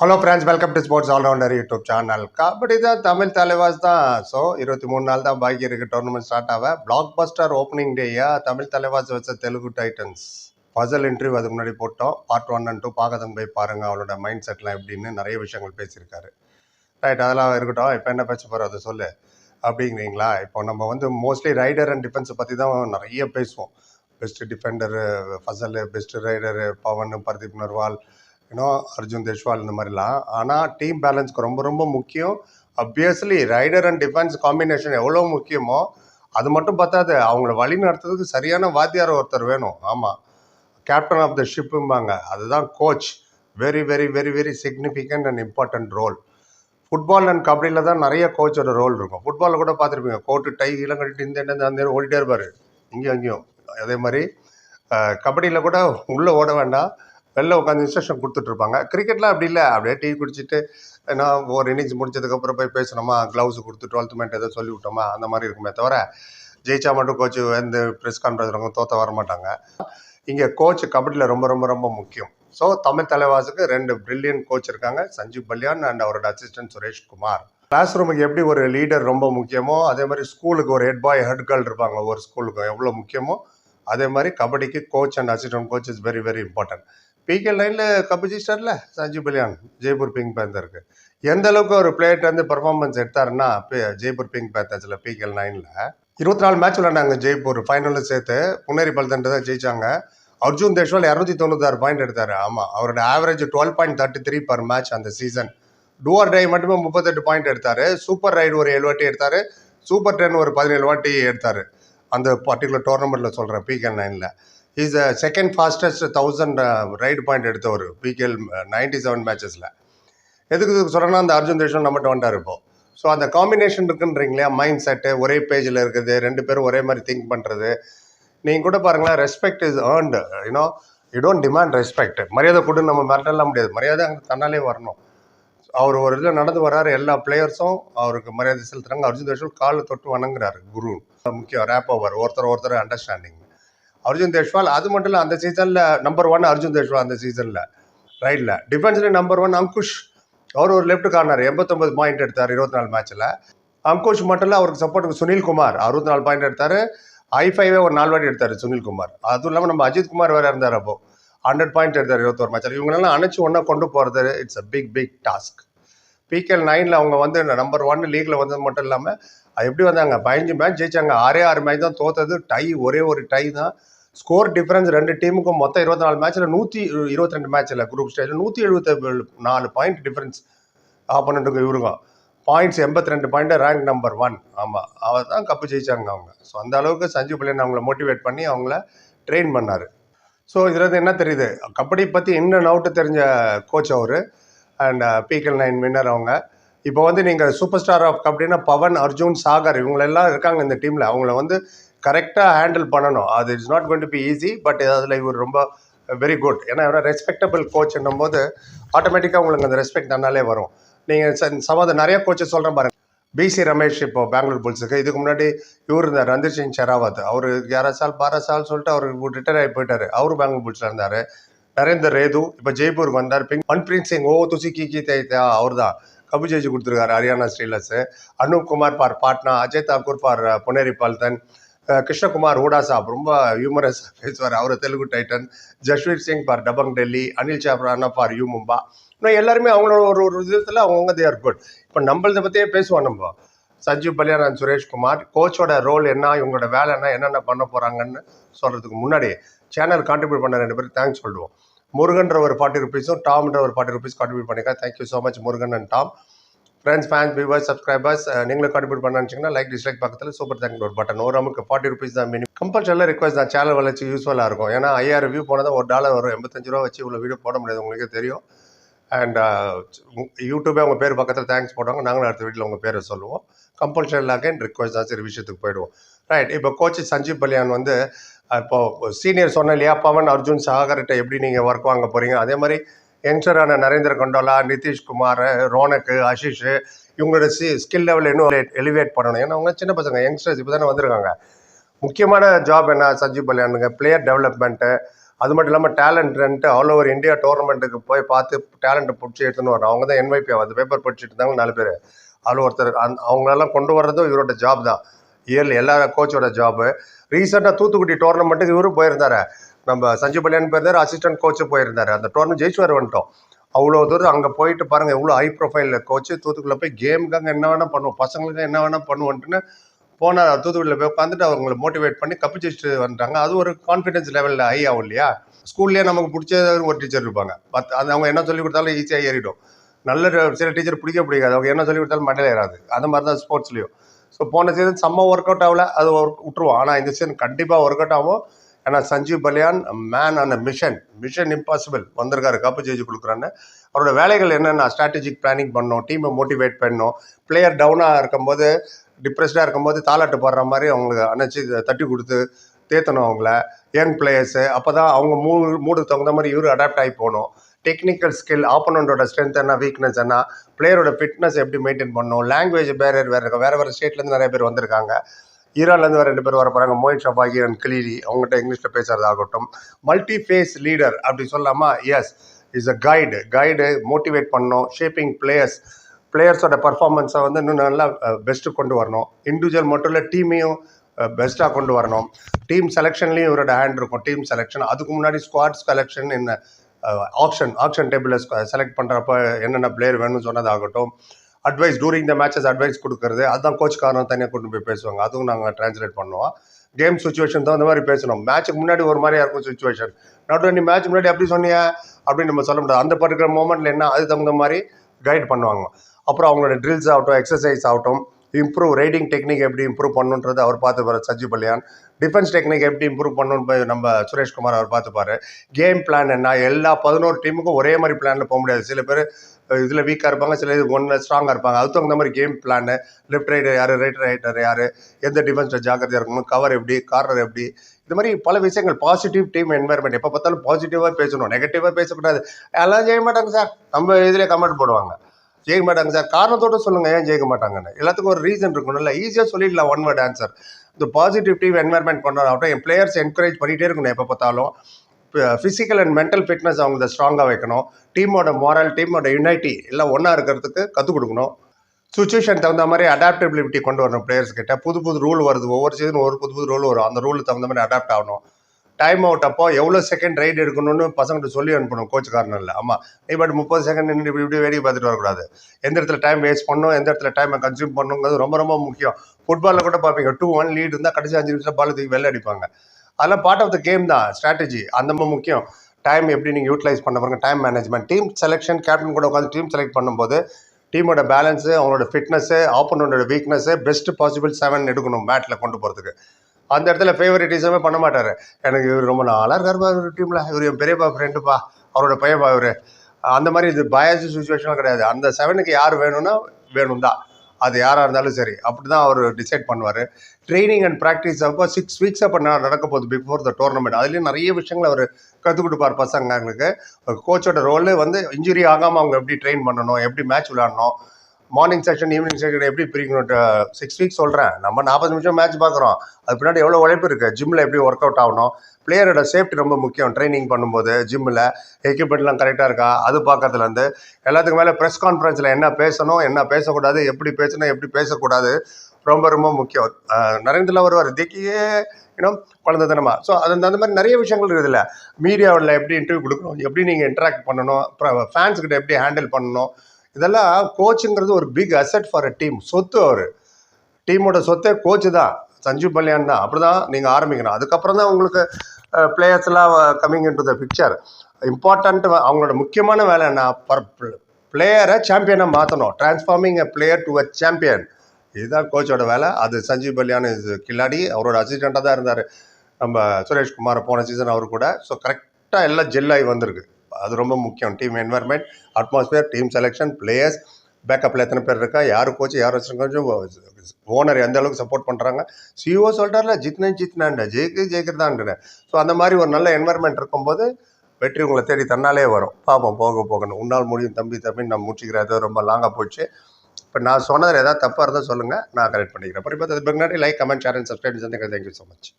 Hello friends welcome to sports allrounder YouTube channel kabaddi தான் தமிழ் தலைவாஸ் தான். So இருபத்தி மூணு நாள் தான் பாக்கி இருக்குது டோர்னமெண்ட் ஸ்டார்ட் ஆக. பிளாக் பஸ்டர் ஓப்பனிங் டேயா தமிழ் தலைவாஸ் வச்ச தெலுங்கு டைட்டன்ஸ் பசல் இன்டர்வியூ அதுக்கு முன்னாடி போட்டோம். பார்ட் ஒன் அண்ட் டூ பார்க்காதவங்க போய் பாருங்கள் அவளோட மைண்ட் செட்லாம் எப்படின்னு நிறைய விஷயங்கள் பேசியிருக்காரு. ரைட் அதெல்லாம் இருக்கட்டும். இப்போ என்ன பேச போகிறோம் அதை சொல்லு. அப்படிங்கிறீங்களா? இப்போ நம்ம வந்து மோஸ்ட்லி ரைடர் அண்ட் டிஃபென்ஸை பற்றி தான் நிறைய பேசுவோம். Best defender Fazal best raider Pawan Pardeep Narwal you know Arjun Deshwal இந்த மாதிரிலாம். ஆனால் டீம் பேலன்ஸ்க்கு ரொம்ப ரொம்ப முக்கியம். Obviously raider and defence combination எவ்வளோ முக்கியமோ அது மட்டும் பத்தாது. அவங்கள வழி நடத்துறதுக்கு சரியான வாத்தியார் ஒருத்தர் வேணும். ஆமாம் கேப்டன் ஆஃப் த ஷிப்பும்பாங்க அதுதான் coach very very very very significant and important role football and கபடியில் தான் நிறைய கோச்சோட ரோல் இருக்கும். ஃபுட்பாலில் கூட பார்த்துருப்பீங்க. கோட்டு டை இளங்கட்டு இந்த அந்த ஓடிட்டே இருப்பார். இங்கேயும் அங்கேயும் அதே மாதிரி கபடியில் கூட உள்ளே ஓட வேண்டாம். வெளில உட்காந்து இன்ஸ்ட்ரக்ஷன் கொடுத்துட்ருப்பாங்க. கிரிக்கெட்லாம் அப்படி இல்லை. அப்படியே டீ குடிச்சிட்டு ஏன்னா ஒரு இன்னிங்ஸ் முடிச்சதுக்கப்புறம் போய் பேசணுமா? க்ளவுஸ் கொடுத்து டுவெல்த் மேட் ஏதோ சொல்லி விட்டோமா? அந்த மாதிரி இருக்குமே தவிர ஜெயிச்சா மட்டும் கோச்சு வந்து ப்ரெஸ் கான்ஃபரன்ஸ் தோற்ற வர மாட்டாங்க இங்கே கோச் கபடியில் ரொம்ப ரொம்ப ரொம்ப முக்கியம். ஸோ தமிழ் தலைவாசுக்கு ரெண்டு பிரில்லியன் கோச் இருக்காங்க. சஞ்சீவ் பல்யான் அண்ட் அவரோட அசிஸ்டன்ட் சுரேஷ் குமார். கிளாஸ் ரூமுக்கு எப்படி ஒரு லீடர் ரொம்ப முக்கியமோ அதே மாதிரி ஸ்கூலுக்கு ஒரு ஹெட் பாய் ஹெட் கேர்ள் இருப்பாங்க ஒரு ஸ்கூலுக்கு எவ்வளோ முக்கியமோ அதே மாதிரி கபடிக்கு coach and assistant coach is very very important PKL லைனில் கப்பு ஜெயிச்சிட்டார்ல சஞ்சீவ் பலியான் ஜெய்ப்பூர் பிங்க் பேந்தருக்கு எந்த அளவுக்கு ஒரு பிளேயர்ட் வந்து பர்ஃபார்மன்ஸ் எடுத்தாருன்னா ஜெய்ப்பூர் பிங்க் பேந்தர்ஸில் பிகேல் நைனில் இருபத்தி நாலு மேட்ச் விளையாண்டாங்க ஜெய்ப்பூர் ஃபைனலில் சேர்த்து. புனேரி பல்தன்ட்டு தான் ஜெயிச்சாங்க. அர்ஜுன் தேஷ்வால் இரநூத்தி தொண்ணூத்தாறு பாயிண்ட் எடுத்தார். ஆமாம் அவரோட average twelve point thirty three per match அந்த சீசன் டூஆர் டை மட்டுமே முப்பத்தெட்டு பாயிண்ட் எடுத்தார். சூப்பர் ரைடு ஒரு ஏழு வாட்டி எடுத்தார். சூப்பர் டென் ஒரு பதினேழு வாட்டி எடுத்தார். அந்த பர்டிகுலர் டோர்னமெண்ட்டில் சொல்கிறேன் பிகே நைனில் is second fastest thousand raid point எடுத்தவர் பிகேஎல் நைன்டி செவன் மேட்சஸில் எதுக்கு சொல்கிறேன்னா அந்த அர்ஜுன் தேஷம் நம்மகிட்ட வந்துட்டார் இப்போ. ஸோ அந்த காம்பினேஷன் இருக்குன்றீங்களா? மைண்ட் செட்டு ஒரே பேஜில் இருக்குது ரெண்டு பேரும் ஒரே மாதிரி திங்க் பண்ணுறது நீங்கள் கூட பாருங்களேன் respect is earned you know you don't demand respect மரியாதை கொடு நம்ம மிரட்டலாம் முடியாது. மரியாதை அங்கே தன்னாலே வரணும். அவர் ஒரு இதில் நடந்து வர்றாரு எல்லா பிளேயர்ஸும் அவருக்கு மரியாதை செலுத்துறாங்க. அர்ஜுன் தேஷ்வால் காலை தொட்டு வணங்குறாரு குரு முக்கியம் ரேப் ஓவர் ஒருத்தர் ஒருத்தர் அண்டர்ஸ்டாண்டிங் அர்ஜுன் தேஷ்வால் அது மட்டும் இல்லை அந்த சீசனில் நம்பர் ஒன் அர்ஜுன் தேஷ்வால் அந்த சீசனில் ரைட்டில் டிஃபென்ஸில் நம்பர் ஒன் அங்குஷ். அவர் ஒரு லெஃப்ட் கார்னர் எண்பத்தொம்பது பாயிண்ட் எடுத்தார் இருபத்தி நாலு மேட்ச்சில் அங்குஷ் மட்டும் இல்லை அவருக்கு சப்போர்ட்டுக்கு சுனில் குமார் அறுபத்தி நாலு பாயிண்ட் எடுத்தார் ஐ ஃபைவே ஒரு நாலு வாட்டி எடுத்தார் சுனில் குமார். அதுவும் இல்லாமல் நம்ம அஜித் குமார் வேறு இருந்தார் அப்போது ஹண்ட்ரட் பாயிண்ட் எடுத்தார் இருபத்தோரு மேட்ச்சில் இவங்களெல்லாம் அணைச்சி ஒன்றா கொண்டு போகிறது it's a big big task PKL நைனில் அவங்க வந்து நம்பர் ஒன் லீக்ல வந்தது மட்டும் இல்லாமல் அது எப்படி வந்தாங்க? பதினஞ்சு மேட்ச் ஜெயிச்சாங்க. ஆறே ஆறு மேட்ச் தான் தோத்தது. டை ஒரே ஒரு டை தான். ஸ்கோர் டிஃபரன்ஸ் ரெண்டு டீமுக்கும் மொத்தம் இருபத்தி நாலு மேட்ச்சில் நூற்றி இருபத்தி ரெண்டு மேட்ச்சில் குரூப் ஸ்டேஜில் நூற்றி எழுபத்தி நாலு பாயிண்ட் டிஃபரன்ஸ் ஆப்போனண்ட்டுக்கு இவருங்க. பாயிண்ட்ஸ் எண்பத்தி ரெண்டு பாயிண்ட் ரேங்க் நம்பர் ஒன் ஆமாம் அவர் தான் கப்பு ஜெயிச்சாங்க அவங்க. ஸோ அந்த அளவுக்கு சஞ்சீவ் பிள்ளையன் அவங்கள மோட்டிவேட் பண்ணி அவங்கள ட்ரெயின் பண்ணார். ஸோ இதில் என்ன தெரியுது? கபடி பற்றி இன்னும் அவுட்டு தெரிஞ்ச கோச் அவர் அண்ட் பிகல் நைன் வின்னர் அவங்க. இப்போ வந்து நீங்கள் சூப்பர் ஸ்டார் ஆஃப் கபடினா பவன் அர்ஜுன் சாகர் இவங்களெல்லாம் இருக்காங்க இந்த டீமில் அவங்கள வந்து கரெக்டாக ஹேண்டில் பண்ணணும். அது it's not going to be easy but அதில் இவர் ரொம்ப வெரி குட் ஏன்னா ரெஸ்பெக்டபிள் கோச்சுன்னும் போது ஆட்டோமேட்டிக்காக உங்களுக்கு அந்த ரெஸ்பெக்ட் தன்னாலே வரும். நீங்கள் சமாத நிறைய கோச்சஸ் சொல்கிறேன் பாருங்க. பிசி ரமேஷ் இப்போ பெங்களூர் புல்ஸுக்கு இதுக்கு முன்னாடி இவர் இருந்தார் ரந்தீர் சிங் ஷெராவத். அவர் கியாரா சால் பாரா சால் சொல்லிட்டு அவர் ரிட்டையர் ஆகி போயிட்டார். அவரும் பெங்களூர் புல்ஸில் இருந்தார். நரேந்தர் ரேது இப்போ ஜெய்ப்பூருக்கு வந்தார். பிங் மன்பிரீத் சிங் ஓ துசி கி கி தேத்தா அவர் தான் கபு ஜெயிச்சு கொடுத்துருக்காரு ஹரியானா ஸ்ரீலஸ். அனூப் குமார் பார் பாட்னா அஜய் தாக்கூர் பார் புனேரி பால்தன். கிருஷ்ணகுமார் ஊடா சாப் ரொம்ப ஹியூமரஸ் பேசுவார். அவர் Telugu titan Jasvir Singh for Dabang Delhi Anil Chhaprana for U Mumba. இன்னும் எல்லாருமே அவங்களோட ஒரு ஒரு விதத்தில் அவங்கவுங்க தே ஆர் குட் இப்போ நம்மளதை பற்றியே பேசுவோம் நம்ம. சஞ்சீவ் பல்யாணன் சுரேஷ்குமார் கோச்சோட ரோல் என்ன இவங்களோட வேலை என்ன என்னென்ன பண்ண போகிறாங்கன்னு சொல்கிறதுக்கு முன்னாடி சேனல் கான்ட்ரிபியூட் பண்ண ரெண்டு பேரும் தேங்க்ஸ் சொல்லுவோம். முருகன்ற ஒரு ஃபார்ட்டி ருபீஸும் டாம்ன்ற ஒரு ஃபார்ட்டி ருபீஸ் கான்ட்ரிபியூட் பண்ணிக்கலாம் thank you so much Murugan and Tom. Friends fans viewers subscribers நீங்களும் கான்ட்ரிபியூட் பண்ண நினச்சிங்கன்னா லைக் டிஸ்லைக் பக்கத்தில் சூப்பர் தேங்க் ஒரு பட்டன் ஒரு நமக்கு ஃபார்ட்டி ருபீஸ் தான் மினிமம் கம்பல்சரியில் ரிக்வஸ்ட் தான். சேனல் வளர்ச்சி யூஸ்ஃபுல்லாக இருக்கும். ஏன்னா ஐயாயிரம் வியூ போனால் ஒரு டாலர் வரும் எண்பத்தஞ்சு ரூபா வச்சு இவ்வளோ வீடியோ போட முடியாது. உங்களுக்கே தெரியும். அண்ட் யூடியூபே உங்கள் பேர் பக்கத்தில் தேங்க்ஸ் போடுவாங்க. நாங்களும் அடுத்த வீட்டில் உங்கள் பேரை சொல்லுவோம். கம்பல்சரி அகைன் ரிக்வஸ்ட் தான் சரி விஷயத்துக்கு போயிடுவோம். ரைட் இப்போ கோச் சஞ்சீவ் பலியான் வந்து இப்போது சீனியர் சொன்ன இல்லையா? பவன் அர்ஜுன் சாகர்கிட்ட எப்படி நீங்கள் ஒர்க் வாங்க போகிறீங்க அதே மாதிரி யங்ஸ்டரான நரேந்திர கொண்டோலா நிதிஷ்குமார் ரோனக்கு ஆஷிஷ் இவங்களோட சி ஸ்கில் லெவல் இன்னும் எலிவேட் பண்ணணும். ஏன்னா அவங்க சின்ன பசங்க யங்ஸ்டர்ஸ் இப்போ தானே வந்திருக்காங்க. முக்கியமான ஜாப் என்ன? சஞ்சீவ் பல்யானுங்க பிளேயர் டெவலப்மெண்ட்டு அது மட்டும் இல்லாமல் டேலண்ட்ன்ட்டு ஆல் ஓவர் இந்தியா டோர்னமெண்ட்டுக்கு போய் பார்த்து டேலண்ட்டை பிடிச்சி எடுத்துன்னு வரணும். அவங்க தான் என்வைபி அந்த பேப்பர் படிச்சுட்டு இருந்தாங்க நாலு பேர். அதில் ஒருத்தர் அந் அவங்களெல்லாம் கொண்டு வர்றதும் இவரோட ஜாப் தான். இயர்லி எல்லா கோச்சோட ஜாபு ரீசெண்டாக தூத்துக்குடி டோர்னமெண்ட்டுக்கு இவரும் போயிருந்தாரு. நம்ம சஞ்சீவ் பல்யான் போயிருந்தார் அசிஸ்டன்ட் கோச்சு போயிருந்தார். அந்த டோர்னமெண்ட் ஜெயிச்சுவார் வந்துட்டோம். அவ்வளோ தூரம் அங்கே போயிட்டு பாருங்க எவ்வளோ ஹை ப்ரொஃபைலில் கோச்சு தூத்துக்குள்ளே போய் கேமுக்காக என்ன வேணால் பண்ணுவோம் பசங்களுக்கு என்ன வேணால் பண்ணுவோன்ட்டுன்னு போனார் தூத்துக்குடியில் போய் உட்காந்துட்டு அவங்களை மோட்டிவேட் பண்ணி கப்பு ஜெயிச்சுட்டு வந்துட்டாங்க. அது ஒரு கான்ஃபிடன்ஸ் லெவலில் ஹை ஆகும் இல்லையா? ஸ்கூல்லேயே நமக்கு பிடிச்ச ஒரு டீச்சர் இருப்பாங்க. பத்து அது அவங்க என்ன சொல்லி கொடுத்தாலும் ஈஸியாக ஏறிடும். நல்ல சில டீச்சர் பிடிக்க பிடிக்காது. அவங்க என்ன சொல்லி கொடுத்தாலும் மண்டையில் ஏறாது. அந்த மாதிரி தான் ஸ்போர்ட்ஸ்லேயும் ஸோ போன சீசன் செம்ம ஒர்க் அவுட் ஆகல. அது ஒர்க் விட்டுருவோம். ஆனால் இந்த சீசன் கண்டிப்பாக ஒர்க் அவுட் ஆகும். ஏன்னா Sanjeev Baliyan man on mission mission impossible வந்திருக்காரு கப்பு ஜெயிச்சு கொடுக்குறான்னு அவரோட வேலைகள் என்னென்ன? ஸ்ட்ராட்டஜிக் பிளானிங் பண்ணணும் டீமை மோட்டிவேட் பண்ணோம் பிளேயர் டவுனாக இருக்கும்போது டிப்ரெஸ்டாக இருக்கும்போது தாலாட்டு பாடுற மாதிரி அவங்களுக்கு அணைச்சி தட்டி கொடுத்து தேத்தணும் அவங்கள. யங் பிளேயர்ஸு அப்போ தான் அவங்க மூடு மூடுக்கு தகுந்த மாதிரி இவரு அடாப்ட் ஆகி போகணும். டெக்னிக்கல் ஸ்கில் ஆப்போனண்டோட ஸ்ட்ரென்த் என்ன வீக்னஸ் என்ன? பிளேயரோட ஃபிட்னஸ் எப்படி மெயின்டைன் பண்ணணும்? லாங்குவேஜ் பேரியர் வேறு வேறு வேறு ஸ்டேட்லேருந்து நிறைய பேர் வந்திருக்காங்க. ஈரான்லேருந்து வேறு ரெண்டு பேர் வர போகிறாங்க மோயின் ஷபாகி அண்ட் கிளிரி அவங்ககிட்ட இங்கிலீஷில் பேசுறதாகட்டும். மல்டி ஃபேஸ் லீடர் அப்படி சொல்லாமா as is a guide guide motivate பண்ணணும் ஷேப்பிங் பிளேயர்ஸ் பிளேயர்ஸோட பர்ஃபார்மன்ஸை வந்து இன்னும் நல்லா பெஸ்ட்டு கொண்டு வரணும். இண்டிவிஜுவல் மட்டும் இல்லை டீமையும் பெஸ்ட்டாக கொண்டு வரணும். டீம் செலெக்ஷன்லேயும் இவரோட ஹேண்ட் இருக்கும். டீம் செலெக்ஷன் அதுக்கு முன்னாடி ஸ்குவாட் செலெக்ஷன் என்ன ஆப்ஷன் ஆப்ஷன் டேபிளில் செலக்ட் பண்ணுறப்ப என்னென்ன பிளேயர் வேணும்னு சொன்னதாகட்டும். Advice during the matches advice கொடுக்கறது அதுதான் கோச் காரணம் தனியாக கொண்டு போய் பேசுவாங்க. அதுவும் நாங்கள் ட்ரான்ஸ்லேட் பண்ணுவோம். கேம் சுச்சுவேஷன் தான் அந்த மாதிரி பேசணும். மேட்ச்சுக்கு முன்னாடி ஒரு மாதிரியா இருக்கும் சுச்சுவேஷன் நாட் நீ மேட்ச் முன்னாடி அப்படி சொன்னியா அப்படின்னு நம்ம சொல்ல முடியாது. அந்த பர்டிகுலர் மூமெண்ட்டில் என்ன அது தகுந்த மாதிரி கைட் பண்ணுவாங்க. அப்புறம் அவங்களோட ட்ரில்ஸ் ஆகட்டும் எக்ஸசைஸ் ஆகட்டும் இம்ப்ரூவ் ரைடிங் டெக்னிக் எப்படி இம்ப்ரூவ் பண்ணுன்றது அவர் பார்த்துப்பாரு சஜி பல்யான் டிஃபென்ஸ் டெக்னிக் எப்படி இம்ப்ரூவ் பண்ணணும்னு நம்ம சுரேஷ்குமார் அவர் பார்த்துப்பாரு. கேம் பிளான் என்ன? எல்லா பதினோரு டீமுக்கும் ஒரே மாதிரி பிளானில் போக முடியாது. சில பேர் இதில் வீக்காக இருப்பாங்க சில இது ஒன்று ஸ்ட்ராங்காக இருப்பாங்க. அதுக்கு தகுந்த மாதிரி கேம் பிளான் லெஃப்ட் ரைடர் யார் ரைட் ரைட்டர் யார் எந்த டிஃபென்ஸில் ஜாக்கிரதையாக இருக்கணும் கவர் எப்படி கார்னர் எப்படி. இது மாதிரி பல விஷயங்கள் பாசிட்டிவ் டீம் என்வாயர்மெண்ட் எப்போ பார்த்தாலும் பாசிட்டிவாக பேசணும் நெகட்டிவாக பேசக்கூடாது. எல்லாம் ஜெயிக்க மாட்டாங்க சார் நம்ம இதில் கமெண்ட் போடுவாங்க. ஜெயிக்க மாட்டாங்க சார் காரணத்தோடு சொல்லுங்கள் ஏன் ஜெயிக்க மாட்டாங்கன்னு. எல்லாத்துக்கும் ஒரு ரீசன் இருக்கணும்ல. ஈஸியாக சொல்லிடலாம் ஒன் வேர்ட் ஆன்சர் இந்த பாசிட்டிவ் டீம் என்வாயர்மெண்ட் கொண்டு என் பிளேயர்ஸ் என்கரேஜ் பண்ணிகிட்டே இருக்கணும் எப்போ பார்த்தாலும். ஃபிசிக்கல் அண்ட் மென்டல் ஃபிட்னஸ் அவங்க ஸ்ட்ராங்காக வைக்கணும். டீமோட மாரல் டீமோட யுனைட்டி எல்லாம் ஒன்றா இருக்கிறதுக்கு கற்றுக் கொடுக்கணும். சுச்சுவேஷன் தகுந்த மாதிரி அடாப்டபிலிட்டி கொண்டு வரணும் பிளேயர்ஸ் கிட்ட. புது புது ரூல் வருது. ஒவ்வொரு சீசன் ஒரு புது புது ரூல் வரும். அந்த ரூலுக்கு தகுந்த மாதிரி அடாப்ட் ஆகணும். டைம் அவுட் அப்போ எவ்வளோ செகண்ட் ரைடு எடுக்கணும்னு பசங்கிட்ட சொல்லி அனுப்பணும் கோச் கார்னரில் ஆமாம் நீ பட் முப்பது செகண்ட் நின்று இப்படி இப்படி வேடிக்கை பார்த்துட்டு வரக்கூடாது. எந்த இடத்துல டைம் வேஸ்ட் பண்ணணும் எந்த இடத்துல டைமை கன்சியூம் பண்ணுங்கிறது ரொம்ப ரொம்ப முக்கியம். ஃபுட்பாலில் கூட பார்ப்பீங்க டூ ஒன் லீட் இருந்தால் கடைசி அஞ்சு நிமிஷத்தில் பால் தூக்கி வெளில அடிப்பாங்க. அதெல்லாம் பார்ட் ஆஃப் த கேம் தான் ஸ்ட்ராட்டஜி அந்த முக்கியம். டைம் எப்படி நீங்கள் யூட்டிலைஸ் பண்ண பாருங்க time management team selection captain கூட உட்காந்து டீம் செலக்ட் பண்ணும்போது டீமோட பேலன்ஸு அவங்களோட ஃபிட்னஸ்ஸு ஆப்போனோட வீக்னஸ்ஸு பெஸ்ட் பாசிபிள் செவன் எடுக்கணும் மேட்டில் கொண்டு போகிறதுக்கு அந்த இடத்துல ஃபேவரட்டிசமே பண்ண மாட்டார். எனக்கு இவர் ரொம்ப நாளாக இருக்காருப்பா இவர் டீமில் இவர் என் பெரியப்பா ஃப்ரெண்டுப்பா அவரோட பையப்பா இவர். அந்த மாதிரி இது பயஸ் சுச்சுவேஷன்லாம் கிடையாது. அந்த செவனுக்கு யார் வேணும்னா வேணும் தான் அது யாராக இருந்தாலும் சரி. அப்படி தான் அவர் டிசைட் பண்ணுவார். ட்ரைனிங் அண்ட் ப்ராக்டிஸ் அப்போ சிக்ஸ் வீக்ஸ் அப்போ நடக்க போகுது பிஃபோர் த டோர்னமெண்ட் அதுலேயும் நிறைய விஷயங்கள் அவர் கற்றுக் கொடுப்பார் பசங்களுக்கு கோச்சோட ரோலு வந்து இன்ஜுரி ஆகாமல் அவங்க எப்படி ட்ரெயின் பண்ணணும் எப்படி மேட்ச் விளாடணும் மார்னிங் செஷன் ஈவினிங் செஷன் எப்படி பிரிக்கணும் சிக்ஸ் வீக்ஸ் சொல்கிறேன் நம்ம நாற்பது நிமிஷம் மேட்ச் பார்க்குறோம். அது பின்னாடி எவ்வளோ உழைப்பு இருக்குது ஜிம்மில் எப்படி ஒர்க் அவுட் ஆகணும் பிளேயரோட சேஃப்டி ரொம்ப முக்கியம். ட்ரைனிங் பண்ணும்போது ஜிம்மில் எக்யூப்மெண்ட்லாம் கரெக்டாக இருக்கா? அது பார்க்கறதுலேருந்து எல்லாத்துக்கும் மேலே ப்ரெஸ் கான்ஃபரன்ஸில் என்ன பேசணும் என்ன பேசக்கூடாது எப்படி பேசணும் எப்படி பேசக்கூடாது ரொம்ப ரொம்ப முக்கியம். அஹ் நரேந்திரல வருவார். திக்கியே இன்னும் குழந்தைத்தனமாக ஸோ அது அந்த மாதிரி நிறைய விஷயங்கள் இருக்குதுல்ல. மீடியாவில் எப்படி இன்டர்வியூ கொடுக்கணும்? எப்படி நீங்கள் இன்ட்ராக்ட் பண்ணணும்? அப்புறம் ஃபேன்ஸ்கிட்ட எப்படி ஹேண்டில் பண்ணணும்? இதெல்லாம் கோச்சுங்கிறது ஒரு big asset for a team சொத்து அவர். டீமோட சொத்தே கோச்சு தான். சஞ்சீவ் பல்யான் தான். அப்படி தான் நீங்கள் ஆரம்பிக்கணும். அதுக்கப்புறம் தான் உங்களுக்கு பிளேயர்ஸ்லாம் coming in to the picture important அவங்களோட முக்கியமான வேலை என்ன? பர் பிளேயரை சாம்பியனாக மாற்றணும் transforming a player to a champion இதுதான் கோச்சோட வேலை. அது சஞ்சீவ் பல்யான் இது கில்லாடி. அவரோட அசிஸ்டண்ட்டாக தான் இருந்தார். நம்ம சுரேஷ்குமார் போன சீசன் அவர் கூட. ஸோ கரெக்டாக எல்லாம் ஜெல்லாகி வந்திருக்கு. அது ரொம்ப முக்கியம். Team environment atmosphere team selection players பேக்கப்பில் எத்தனை பேர் இருக்கா யார் கோச் யார் வச்சுருக்கோம் ஓனர் எந்த அளவுக்கு சப்போர்ட் பண்ணுறாங்க சிஓ சொல்கிறார்ல ஜித்னே ஜித்னாண்ட ஜெயிக்கு ஜெயிக்கிறதான்ற ஸோ அந்த மாதிரி ஒரு நல்ல என்வரன்மெண்ட் இருக்கும்போது வெற்றி உங்களை தேடி தன்னாலே வரும். பார்ப்போம் போக போகணும் உன்னால் முடியும் தம்பி தம்பி நான் முடிச்சுக்கிறேன். ஏதோ ரொம்ப லாங்காக போச்சு. இப்போ நான் சொன்னதில் ஏதாவது தப்பாக இருந்தால் சொல்லுங்கள் நான் கரெக்ட் பண்ணிக்கிறேன். அப்புறம் இப்போ பின்னாடி like comment share and subscribe thank you so much